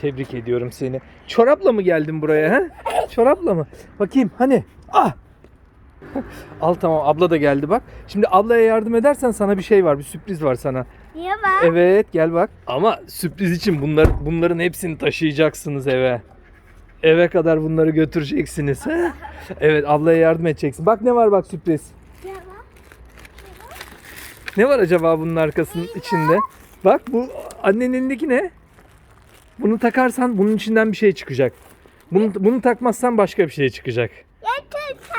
Tebrik ediyorum seni. Çorapla mı geldin buraya ha? Çorapla mı? Bakayım hani. Ah! Al tamam abla da geldi bak. Şimdi ablaya yardım edersen sana bir şey var. Bir sürpriz var sana. Niye bak? Evet gel bak. Ama sürpriz için bunlar, bunların hepsini taşıyacaksınız eve. Eve kadar bunları götüreceksiniz. ha? Evet ablaya yardım edeceksin. Bak ne var bak sürpriz. Bak. Ne var acaba bunun arkasının içinde? Bak bu annenin elindeki ne? Bunu takarsan bunun içinden bir şey çıkacak. Bunu, bunu takmazsan başka bir şey çıkacak.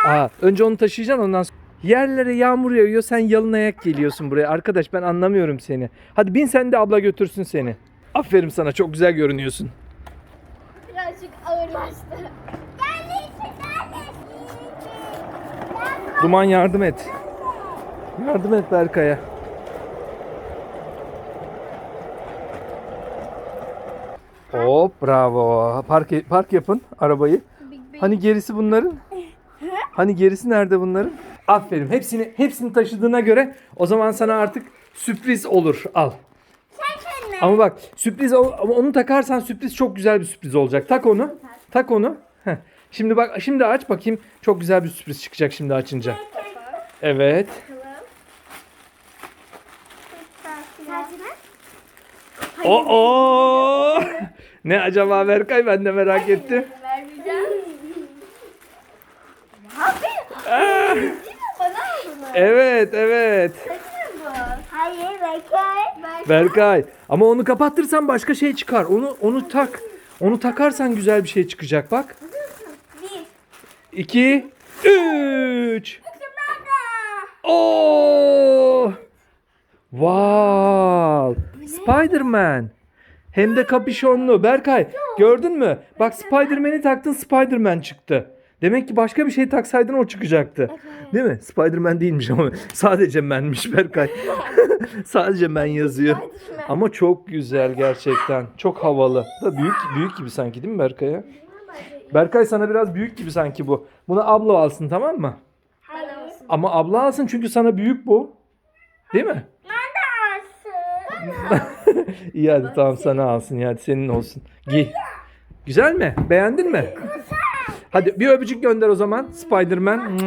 Aa, önce onu taşıyacaksın ondan sonra. Yerlere yağmur yağıyor sen yalın ayak geliyorsun buraya. Arkadaş ben anlamıyorum seni. Hadi bin sen de abla götürsün seni. Aferin sana çok güzel görünüyorsun. Birazcık ağırlaştı. Duman yardım et. Yardım et Berkay'a. Hop bravo. Park, park yapın arabayı. Hani gerisi bunların? Hani gerisi nerede bunların? Aferin. Hepsini hepsini taşıdığına göre o zaman sana artık sürpriz olur. Al. Ama bak sürpriz ama onu takarsan sürpriz çok güzel bir sürpriz olacak. Tak onu. Tak onu. Heh. Şimdi bak şimdi aç bakayım. Çok güzel bir sürpriz çıkacak şimdi açınca. Evet. Oo! Ne acaba Berkay ben de merak ettim. Vermeyeceğim. Abi. Bana mı bunu? Evet, evet. Saçın bu. Hayır Bekay. Berkay ama onu kapattırsan başka şey çıkar. Onu onu tak. Onu takarsan güzel bir şey çıkacak bak. Bir. 2 3 Oo! Wow! Spider-Man. Hem de kapüşonlu. Berkay gördün mü? Bak Spider-Man'i taktın Spider-Man çıktı. Demek ki başka bir şey taksaydın o çıkacaktı. Değil mi? Spider-Man değilmiş ama sadece menmiş Berkay. sadece men yazıyor. Ama çok güzel gerçekten. Çok havalı. Da büyük büyük gibi sanki değil mi Berkay'a? Berkay sana biraz büyük gibi sanki bu. Bunu abla alsın tamam mı? Ama abla alsın çünkü sana büyük bu. Değil mi? İyi hadi tamam sana alsın ya hadi senin olsun. Giy. Güzel mi? Beğendin mi? Hadi bir öpücük gönder o zaman. Spider-Man.